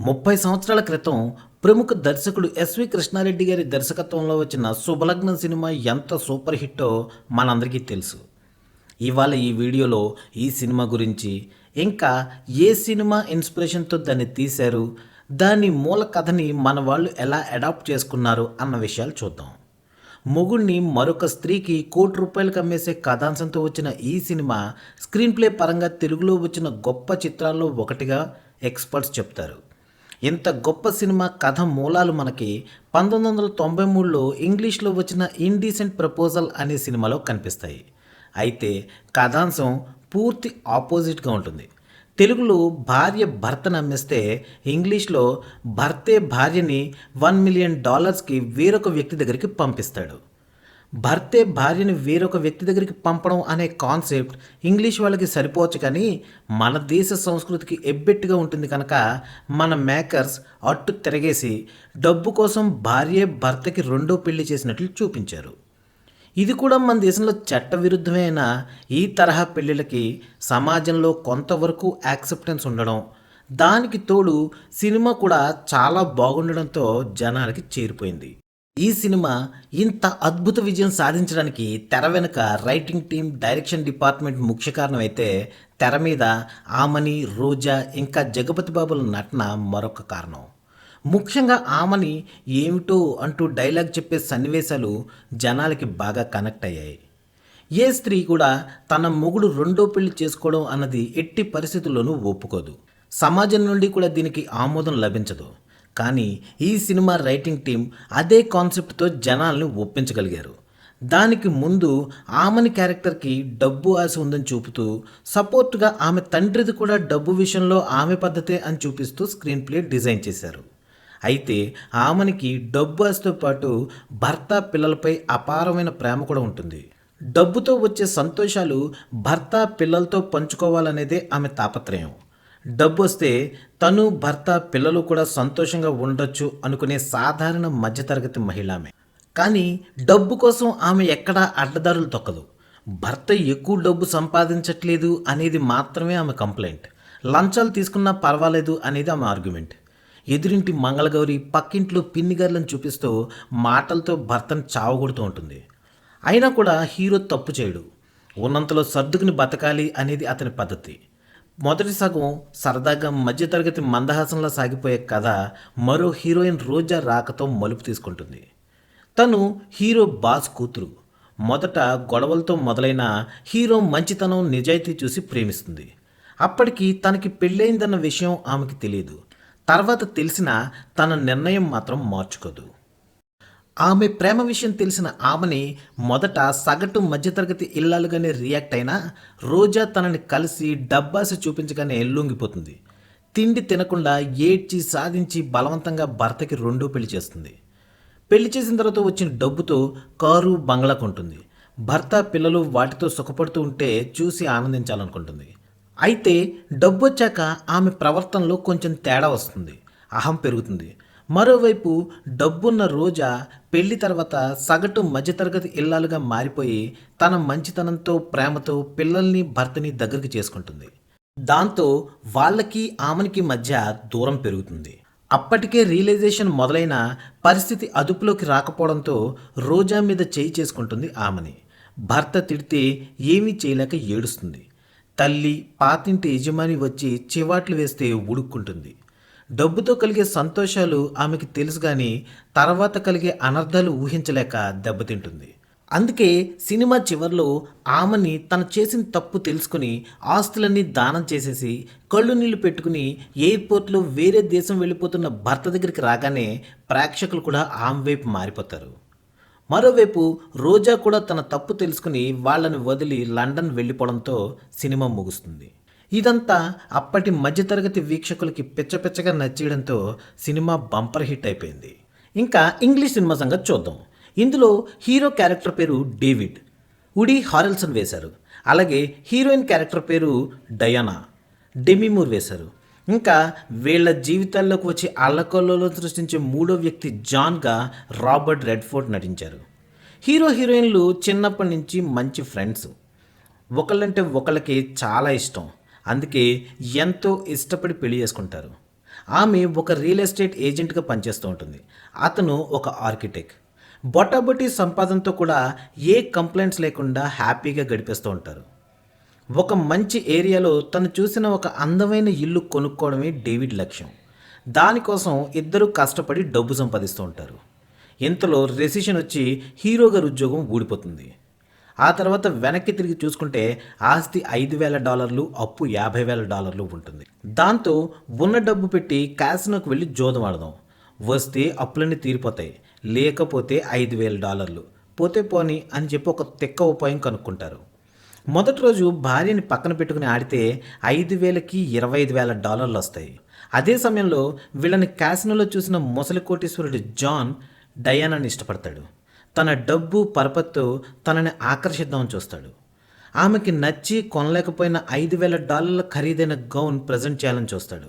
ముప్పై సంవత్సరాల క్రితం ప్రముఖ దర్శకుడు ఎస్వి కృష్ణారెడ్డి గారి దర్శకత్వంలో వచ్చిన శుభలగ్నం సినిమా ఎంత సూపర్ హిట్టో మనందరికీ తెలుసు. ఇవాళ ఈ వీడియోలో ఈ సినిమా గురించి ఇంకా ఏ సినిమా ఇన్స్పిరేషన్తో దాన్ని తీశారు దాని మూల కథని మన వాళ్ళు ఎలా అడాప్ట్ చేసుకున్నారు అన్న విషయాలు చూద్దాం. మొగుణ్ణి మరొక స్త్రీకి కోటి రూపాయలకు అమ్మేసే కథాంశంతో వచ్చిన ఈ సినిమా స్క్రీన్ ప్లే పరంగా తెలుగులో వచ్చిన గొప్ప చిత్రాల్లో ఒకటిగా ఎక్స్పర్ట్స్ చెప్తారు. ఇంత గొప్ప సినిమా కథ మూలాలు మనకి పంతొమ్మిది వందల తొంభై మూడులో ఇంగ్లీష్లో వచ్చిన ఇండీసెంట్ ప్రపోజల్ అనే సినిమాలో కనిపిస్తాయి. అయితే కథాంశం పూర్తి ఆపోజిట్గా ఉంటుంది. తెలుగులో భార్య భర్తను అమ్మేస్తే ఇంగ్లీష్లో భర్తే భార్యని వన్ మిలియన్ డాలర్స్కి వేరొక వ్యక్తి దగ్గరికి పంపిస్తాడు. భర్తే భార్యని వేరొక వ్యక్తి దగ్గరికి పంపడం అనే కాన్సెప్ట్ ఇంగ్లీష్ వాళ్ళకి సరిపోవచ్చు కానీ మన దేశ సంస్కృతికి ఎబ్బెట్టుగా ఉంటుంది కనుక మన మేకర్స్ అట్టు తిరగేసి డబ్బు కోసం భార్యే భర్తకి రెండో పెళ్ళి చేసినట్లు చూపించారు. ఇది కూడా మన దేశంలో చట్టవిరుద్ధమైన ఈ తరహా పెళ్ళిళ్ళకి సమాజంలో కొంతవరకు యాక్సెప్టెన్స్ ఉండడం దానికి తోడు సినిమా కూడా చాలా బాగుండడంతో జనాలకి చేరిపోయింది. ఈ సినిమా ఇంత అద్భుత విజయం సాధించడానికి తెర వెనుక రైటింగ్ టీం డైరెక్షన్ డిపార్ట్మెంట్ ముఖ్య కారణం అయితే తెర మీద ఆమని రోజా ఇంకా జగపతి బాబుల నటన మరొక కారణం. ముఖ్యంగా ఆమని ఏమిటో అంటూ డైలాగ్ చెప్పే సన్నివేశాలు జనాలకి బాగా కనెక్ట్ అయ్యాయి. ఏ స్త్రీ కూడా తన మొగుడు రెండో పెళ్ళి చేసుకోవడం అన్నది ఎట్టి పరిస్థితుల్లోనూ ఒప్పుకోదు. సమాజం నుండి కూడా దీనికి ఆమోదం లభించదు. కానీ ఈ సినిమా రైటింగ్ టీం అదే కాన్సెప్ట్తో జనాల్ని ఒప్పించగలిగారు. దానికి ముందు ఆమెని క్యారెక్టర్కి డబ్బు ఆశ ఉందని చూపుతూ సపోర్ట్గా ఆమె తండ్రిది కూడా డబ్బు విషయంలో ఆమె పద్ధతే అని చూపిస్తూ స్క్రీన్ ప్లే డిజైన్ చేశారు. అయితే ఆమెనికి డబ్బు ఆశతో పాటు భర్త పిల్లలపై అపారమైన ప్రేమ కూడా ఉంటుంది. డబ్బుతో వచ్చే సంతోషాలు భర్త పిల్లలతో పంచుకోవాలనేదే ఆమె తాపత్రయం. డబ్బు వస్తే తను భర్త పిల్లలు కూడా సంతోషంగా ఉండొచ్చు అనుకునే సాధారణ మధ్యతరగతి మహిళ ఆమె. కానీ డబ్బు కోసం ఆమె ఎక్కడా అడ్డదారులు తొక్కదు. భర్త ఎక్కువ డబ్బు సంపాదించట్లేదు అనేది మాత్రమే ఆమె కంప్లైంట్. లంచాలు తీసుకున్నా పర్వాలేదు అనేది ఆమె ఆర్గ్యుమెంట్. ఎదురింటి మంగళగౌరి పక్కింట్లో పిన్నిగర్లను చూపిస్తూ మాటలతో భర్తను చావగొడుతూ ఉంటుంది. అయినా కూడా హీరో తప్పు చేయడు. ఉన్నంతలో సర్దుకుని బతకాలి అనేది అతని పద్ధతి. మొదటి సగం సరదాగా మధ్యతరగతి మందహాసంలో సాగిపోయే కథ మరో హీరోయిన్ రోజా రాకతో మలుపు తీసుకుంటుంది. తను హీరో బాస్ కూతురు. మొదట గొడవలతో మొదలైన హీరో మంచితనం నిజాయితీ చూసి ప్రేమిస్తుంది. అప్పటికి తనకి పెళ్ళయిందన్న విషయం ఆమెకి తెలియదు తర్వాత తెలిసిన తన నిర్ణయం మాత్రం మార్చుకోదు. ఆమె ప్రేమ విషయం తెలిసిన ఆమెని మొదట సగటు మధ్యతరగతి ఇల్లాలుగానే రియాక్ట్ అయినా రోజా తనని కలిసి డబ్బాసి చూపించగానే లొంగిపోతుంది. తిండి తినకుండా ఏడ్చి సాధించి బలవంతంగా భర్తకి రెండో పెళ్ళి చేస్తుంది. పెళ్ళి చేసిన తర్వాత వచ్చిన డబ్బుతో కారు బంగ్లా కొంటుంది. భర్త పిల్లలు వాటితో సుఖపడుతూ ఉంటే చూసి ఆనందించాలనుకుంటుంది. అయితే డబ్బు వచ్చాక ఆమె ప్రవర్తనలో కొంచెం తేడా వస్తుంది. అహం పెరుగుతుంది. మరోవైపు డబ్బున్న రోజా పెళ్ళి తర్వాత సగటు మధ్యతరగతి ఇల్లాలుగా మారిపోయి తన మంచితనంతో ప్రేమతో పిల్లల్ని భర్తని దగ్గరికి చేసుకుంటుంది. దాంతో వాళ్ళకి ఆమెనికి మధ్య దూరం పెరుగుతుంది. అప్పటికే రియలైజేషన్ మొదలైన పరిస్థితి అదుపులోకి రాకపోవడంతో రోజా మీద చేయి చేసుకుంటుంది ఆమెని. భర్త తిడితే ఏమీ చేయలేక ఏడుస్తుంది. తల్లి పాతింటి యజమాని వచ్చి చివాట్లు వేస్తే ఉడుక్కుంటుంది. డబ్బుతో కలిగే సంతోషాలు ఆమెకి తెలుసు కానీ తర్వాత కలిగే అనర్థాలు ఊహించలేక దెబ్బతింటుంది. అందుకే సినిమా చివరిలో ఆమెని తను చేసిన తప్పు తెలుసుకుని ఆస్తులన్నీ దానం చేసేసి కళ్ళు నీళ్ళు పెట్టుకుని ఎయిర్పోర్ట్లో వేరే దేశం వెళ్ళిపోతున్న భర్త దగ్గరికి రాగానే ప్రేక్షకులు కూడా ఆమె వైపు మారిపోతారు. మరోవైపు రోజా కూడా తన తప్పు తెలుసుకుని వాళ్ళని వదిలి లండన్ వెళ్ళిపోవడంతో సినిమా ముగుస్తుంది. ఇదంతా అప్పటి మధ్యతరగతి వీక్షకులకి పిచ్చపిచ్చగా నచ్చేయడంతో సినిమా బంపర్ హిట్ అయిపోయింది. ఇంకా ఇంగ్లీష్ సినిమా సంగతి చూద్దాం. ఇందులో హీరో క్యారెక్టర్ పేరు డేవిడ్. ఉడి హారెల్సన్ వేశారు. అలాగే హీరోయిన్ క్యారెక్టర్ పేరు డయానా. డెమిమూర్ వేశారు. ఇంకా వీళ్ళ జీవితాల్లోకి వచ్చి అల్లకల్లోలో సృష్టించే మూడో వ్యక్తి జాన్గా రాబర్ట్ రెడ్ఫోర్డ్ నటించారు. హీరో హీరోయిన్లు చిన్నప్పటి నుంచి మంచి ఫ్రెండ్స్. ఒకళ్ళంటే ఒకళ్ళకి చాలా ఇష్టం. అందుకే ఎంతో ఇష్టపడి పెళ్ళి చేసుకుంటారు. ఆమె ఒక రియల్ ఎస్టేట్ ఏజెంట్గా పనిచేస్తూ ఉంటుంది. అతను ఒక ఆర్కిటెక్ట్ బొటాబొటీ సంపాదనతో కూడా ఏ కంప్లైంట్స్ లేకుండా హ్యాపీగా గడిపేస్తూ ఉంటారు. ఒక మంచి ఏరియాలో తను చూసిన ఒక అందమైన ఇల్లు కొనుక్కోవడమే డేవిడ్ లక్ష్యం. దానికోసం ఇద్దరు కష్టపడి డబ్బు సంపాదిస్తూ ఉంటారు. ఇంతలో రెసిషన్ వచ్చి హీరో గారి ఉద్యోగం ఊడిపోతుంది. ఆ తర్వాత వెనక్కి తిరిగి చూసుకుంటే ఆస్తి ఐదు వేల డాలర్లు అప్పు యాభై వేల డాలర్లు ఉంటుంది. దాంతో ఉన్న డబ్బు పెట్టి క్యాసినోకి వెళ్ళి జోదం ఆడదాం. వస్తే అప్పులన్నీ తీరిపోతాయి. లేకపోతే ఐదు వేల డాలర్లు. పోతే పోని అని చెప్పి ఒక తిక్క ఉపాయం కనుక్కుంటారు. మొదటి రోజు భార్యని పక్కన పెట్టుకుని ఆడితే ఐదు వేలకి ఇరవై ఐదు వేల డాలర్లు వస్తాయి. అదే సమయంలో వీళ్ళని క్యాసినోలో చూసిన ముసలి కోటీశ్వరుడు జాన్ డయానాని ఇష్టపడతాడు. తన డబ్బు పరపత్తు తనని ఆకర్షిద్దామని చూస్తాడు. ఆమెకి నచ్చి కొనలేకపోయిన ఐదు వేల డాలర్ల ఖరీదైన గౌన్ ప్రజెంట్ చేయాలని చూస్తాడు.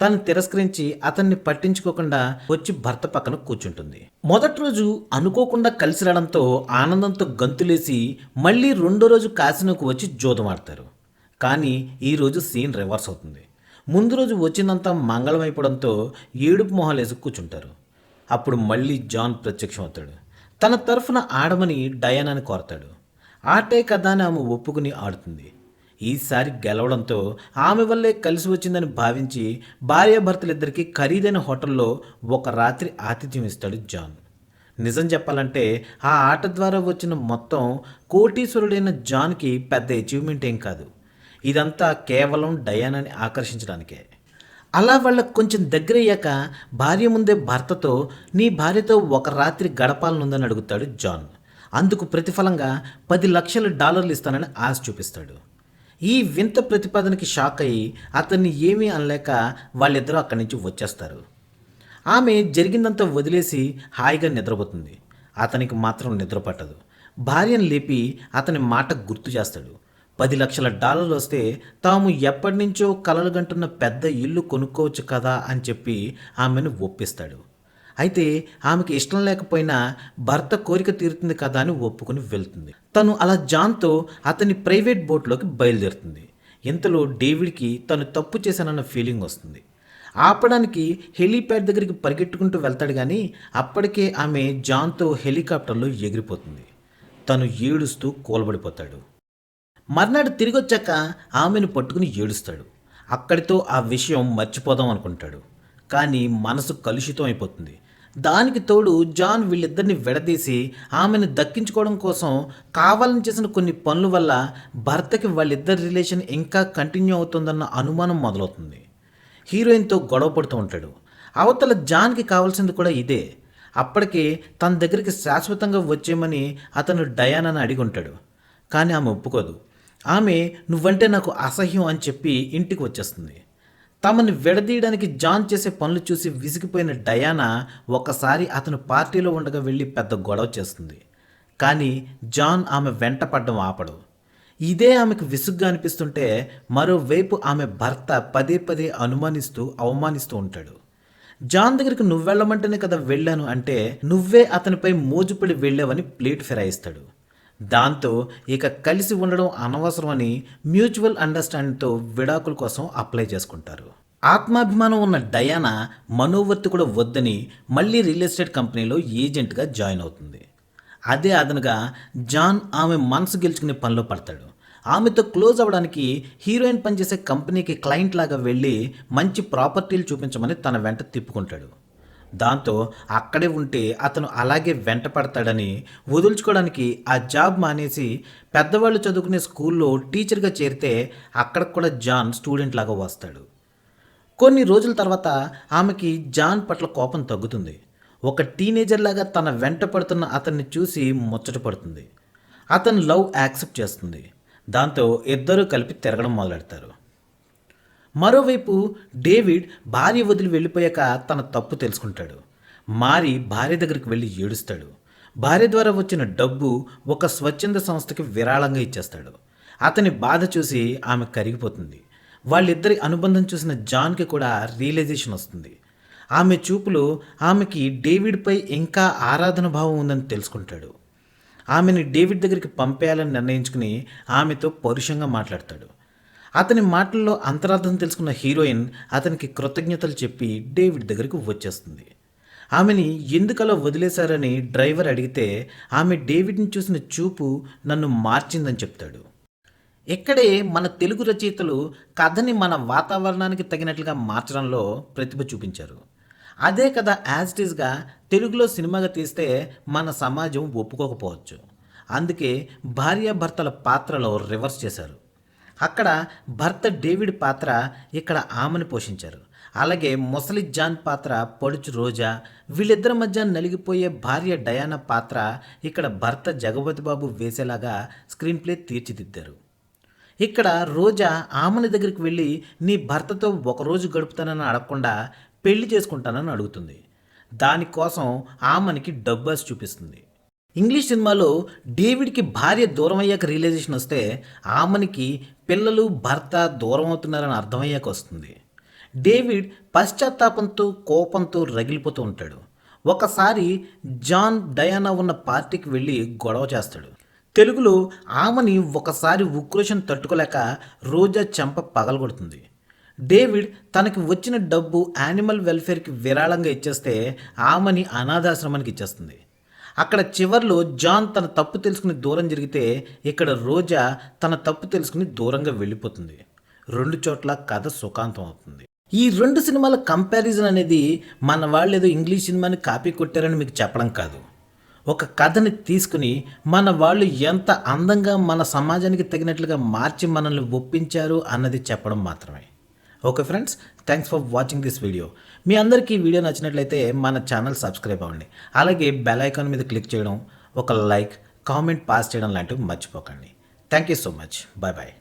తను తిరస్కరించి అతన్ని పట్టించుకోకుండా వచ్చి భర్త పక్కన కూర్చుంటుంది. మొదటి రోజు అనుకోకుండా కలిసి రావడంతో ఆనందంతో గంతులేసి మళ్ళీ రెండో రోజు కాసినోకు వచ్చి జోదమాడతారు కానీ ఈ రోజు సీన్ రివర్స్ అవుతుంది. ముందు రోజు వచ్చిందంతా మంగళమైపోవడంతో అయిపోవడంతో ఏడుపు మొహాలేసి కూర్చుంటారు. అప్పుడు మళ్ళీ జాన్ ప్రత్యక్షం అవుతాడు తన తరఫున ఆడమని డయానాని కోరతాడు. ఆటే కదా అని ఆమె ఒప్పుకుని ఆడుతుంది. ఈసారి గెలవడంతో ఆమె వల్లే కలిసి వచ్చిందని భావించి భార్యాభర్తలిద్దరికీ ఖరీదైన హోటల్లో ఒక రాత్రి ఆతిథ్యం ఇస్తాడు జాన్. నిజం చెప్పాలంటే ఆ ఆట ద్వారా వచ్చిన మొత్తం కోటీశ్వరుడైన జాన్కి పెద్ద అచీవ్మెంట్ ఏం కాదు. ఇదంతా కేవలం డయానాని ఆకర్షించడానికే. అలా వాళ్ళకు కొంచెం దగ్గరయ్యాక భార్య ముందే భర్తతో నీ భార్యతో ఒక రాత్రి గడపాలనుందని అడుగుతాడు జాన్. అందుకు ప్రతిఫలంగా పది లక్షల డాలర్లు ఇస్తానని ఆశ చూపిస్తాడు. ఈ వింత ప్రతిపాదనకి షాక్ అయ్యి అతన్ని ఏమీ అనలేక వాళ్ళిద్దరూ అక్కడి నుంచి వచ్చేస్తారు. ఆమె జరిగిందంతా వదిలేసి హాయిగా నిద్రపోతుంది. అతనికి మాత్రం నిద్రపట్టదు భార్యను లేపి అతని మాట గుర్తు చేస్తాడు. పది లక్షల డాలర్లు వస్తే తాము ఎప్పటి నుంచో కలలుగంటున్న పెద్ద ఇల్లు కొనుక్కోవచ్చు కదా అని చెప్పి ఆమెను ఒప్పిస్తాడు. అయితే ఆమెకి ఇష్టం లేకపోయినా భర్త కోరిక తీరుతుంది కదా అని ఒప్పుకుని వెళ్తుంది. తను అలా జాన్తో అతని ప్రైవేట్ బోట్లోకి బయలుదేరుతుంది. ఇంతలో డేవిడ్కి తను తప్పు చేశానన్న ఫీలింగ్ వస్తుంది. ఆపడానికి హెలీప్యాడ్ దగ్గరికి పరిగెట్టుకుంటూ వెళ్తాడు కానీ అప్పటికే ఆమె జాన్తో హెలికాప్టర్లో ఎగిరిపోతుంది. తను ఏడుస్తూ కూలబడిపోతాడు. మర్నాడు తిరిగొచ్చాక ఆమెను పట్టుకుని ఏడుస్తాడు. అక్కడితో ఆ విషయం మర్చిపోదాం అనుకుంటాడు. కానీ మనసు కలుషితం అయిపోతుంది. దానికి తోడు జాన్ వీళ్ళిద్దరిని విడదీసి ఆమెను దక్కించుకోవడం కోసం కావాలని చేసిన కొన్ని పనుల వల్ల భర్తకి వాళ్ళిద్దరి రిలేషన్ ఇంకా కంటిన్యూ అవుతుందన్న అనుమానం మొదలవుతుంది. హీరోయిన్తో గొడవ పడుతూ ఉంటాడు. అవతల జాన్కి కావాల్సింది కూడా ఇదే. అప్పటికే తన దగ్గరికి శాశ్వతంగా వచ్చేయమని అతను డయానని అడిగి ఉంటాడు. కానీ ఆమె ఒప్పుకోదు. ఆమె నువ్వంటే నాకు అసహ్యం అని చెప్పి ఇంటికి వచ్చేస్తుంది. తమని విడదీయడానికి జాన్ చేసే పనులు చూసి విసిగిపోయిన డయానా ఒకసారి అతను పార్టీలో ఉండగా వెళ్ళి పెద్ద గొడవ చేస్తుంది. కానీ జాన్ ఆమె వెంట పడ్డం ఆపడు. ఇదే ఆమెకు విసుగ్గా అనిపిస్తుంటే మరోవైపు ఆమె భర్త పదే పదే అనుమానిస్తూ అవమానిస్తూ ఉంటాడు. జాన్ దగ్గరికి నువ్వు వెళ్ళమంటేనే కదా వెళ్ళాను అంటే నువ్వే అతనిపై మోజుపడి వెళ్ళావని ప్లేట్ ఫిరాయిస్తాడు. దాంతో ఇక కలిసి ఉండడం అనవసరమని మ్యూచువల్ అండర్స్టాండింగ్తో విడాకుల కోసం అప్లై చేసుకుంటారు. ఆత్మాభిమానం ఉన్న డయానా మనోవర్తి కూడా వద్దని మళ్ళీ రియల్ ఎస్టేట్ కంపెనీలో ఏజెంట్గా జాయిన్ అవుతుంది. అదే అదనగా జాన్ ఆమె మనసు గెలుచుకునే పనిలో పడతాడు. ఆమెతో క్లోజ్ అవ్వడానికి హీరోయిన్ పనిచేసే కంపెనీకి క్లయింట్ లాగా వెళ్ళి మంచి ప్రాపర్టీలు చూపించమని తన వెంట తిప్పుకుంటాడు. దాంతో అక్కడే ఉంటే అతను అలాగే వెంట పడతాడని వదులుచుకోవడానికి ఆ జాబ్ మానేసి పెద్దవాళ్ళు చదువుకునే స్కూల్లో టీచర్గా చేరితే అక్కడ కూడా జాన్ స్టూడెంట్ లాగా వస్తాడు. కొన్ని రోజుల తర్వాత ఆమెకి జాన్ పట్ల కోపం తగ్గుతుంది. ఒక టీనేజర్ లాగా తన వెంట పడుతున్న అతన్ని చూసి ముచ్చట పడుతుంది. అతను లవ్ యాక్సెప్ట్ చేస్తుంది. దాంతో ఇద్దరూ కలిపి తిరగడం మొదలెడతారు. మరోవైపు డేవిడ్ భార్య వదిలి వెళ్ళిపోయాక తన తప్పు తెలుసుకుంటాడు. మారి భార్య దగ్గరికి వెళ్ళి ఏడుస్తాడు. భార్య ద్వారా వచ్చిన డబ్బు ఒక స్వచ్ఛంద సంస్థకి విరాళంగా ఇచ్చేస్తాడు. అతని బాధ చూసి ఆమె కరిగిపోతుంది. వాళ్ళిద్దరి అనుబంధం చూసిన జాన్కి కూడా రియలైజేషన్ వస్తుంది. ఆమె చూపులో ఆమెకి డేవిడ్పై ఇంకా ఆరాధన భావం ఉందని తెలుసుకుంటాడు. ఆమెని డేవిడ్ దగ్గరికి పంపేయాలని నిర్ణయించుకుని ఆమెతో పరుషంగా మాట్లాడతాడు. అతని మాటల్లో అంతరార్థం తెలుసుకున్న హీరోయిన్ అతనికి కృతజ్ఞతలు చెప్పి డేవిడ్ దగ్గరికి వచ్చేస్తుంది. ఆమెని ఎందుకలా వదిలేశారని డ్రైవర్ అడిగితే ఆమె డేవిడ్ని చూసిన చూపు నన్ను మార్చిందని చెప్తాడు. ఇక్కడే మన తెలుగు రచయితలు కథని మన వాతావరణానికి తగినట్లుగా మార్చడంలో ప్రతిభ చూపించారు. అదే కథ యాజ్ ఇట్ ఈస్గా తెలుగులో సినిమాగా తీస్తే మన సమాజం ఒప్పుకోకపోవచ్చు. అందుకే భార్యాభర్తల పాత్రలో రివర్స్ చేశారు. అక్కడ భర్త డేవిడ్ పాత్ర ఇక్కడ ఆమెను పోషించారు. అలాగే ముసలి జాన్ పాత్ర పొడుచు రోజా వీళ్ళిద్దరి మధ్య నలిగిపోయే భార్య డయానా పాత్ర ఇక్కడ భర్త జగపతి బాబు వేసేలాగా స్క్రీన్ ప్లే తీర్చిదిద్దారు. ఇక్కడ రోజా ఆమెని దగ్గరికి వెళ్ళి నీ భర్తతో ఒకరోజు గడుపుతానని అడగకుండా పెళ్ళి చేసుకుంటానని అడుగుతుంది. దానికోసం ఆమెనికి డబ్బు చూపిస్తుంది. ఇంగ్లీష్ సినిమాలో డేవిడ్కి భార్య దూరం అయ్యాక రియలైజేషన్ వస్తే ఆమెనికి పిల్లలు భర్త దూరం అవుతున్నారని అర్థమయ్యాక వస్తుంది. డేవిడ్ పశ్చాత్తాపంతో కోపంతో రగిలిపోతూ ఉంటాడు. ఒకసారి జాన్ డయానా ఉన్న పార్టీకి వెళ్ళి గొడవ చేస్తాడు. తెలుగులో ఆమెని ఒకసారి ఉక్రోషం తట్టుకోలేక రోజా చెంప పగలగొడుతుంది. డేవిడ్ తనకి వచ్చిన డబ్బు యానిమల్ వెల్ఫేర్కి విరాళంగా ఇచ్చేస్తే ఆమెని అనాథాశ్రమానికి ఇచ్చేస్తుంది. అక్కడ చివర్లో జాన్ తన తప్పు తెలుసుకుని దూరం జరిగితే ఇక్కడ రోజా తన తప్పు తెలుసుకుని దూరంగా వెళ్ళిపోతుంది. రెండు చోట్ల కథ సుఖాంతం అవుతుంది. ఈ రెండు సినిమాల కంపారిజన్ అనేది మన వాళ్ళు ఏదో ఇంగ్లీష్ సినిమాని కాపీ కొట్టారని మీకు చెప్పడం కాదు. ఒక కథని తీసుకుని మన వాళ్ళు ఎంత అందంగా మన సమాజానికి తగినట్లుగా మార్చి మనల్ని ఒప్పించారు అన్నది చెప్పడం మాత్రమే. Okay friends thanks for watching this video మీ అందరికీ ఈ వీడియో నచ్చినట్లయితే మన ఛానల్ సబ్స్క్రైబ్ అవ్వండి. అలాగే బెల్ ఐకాన్ మీద క్లిక్ చేయడం ఒక లైక్ కామెంట్ పాస్ చేయడం లాంటివి మర్చిపోకండి. Thank you so much bye bye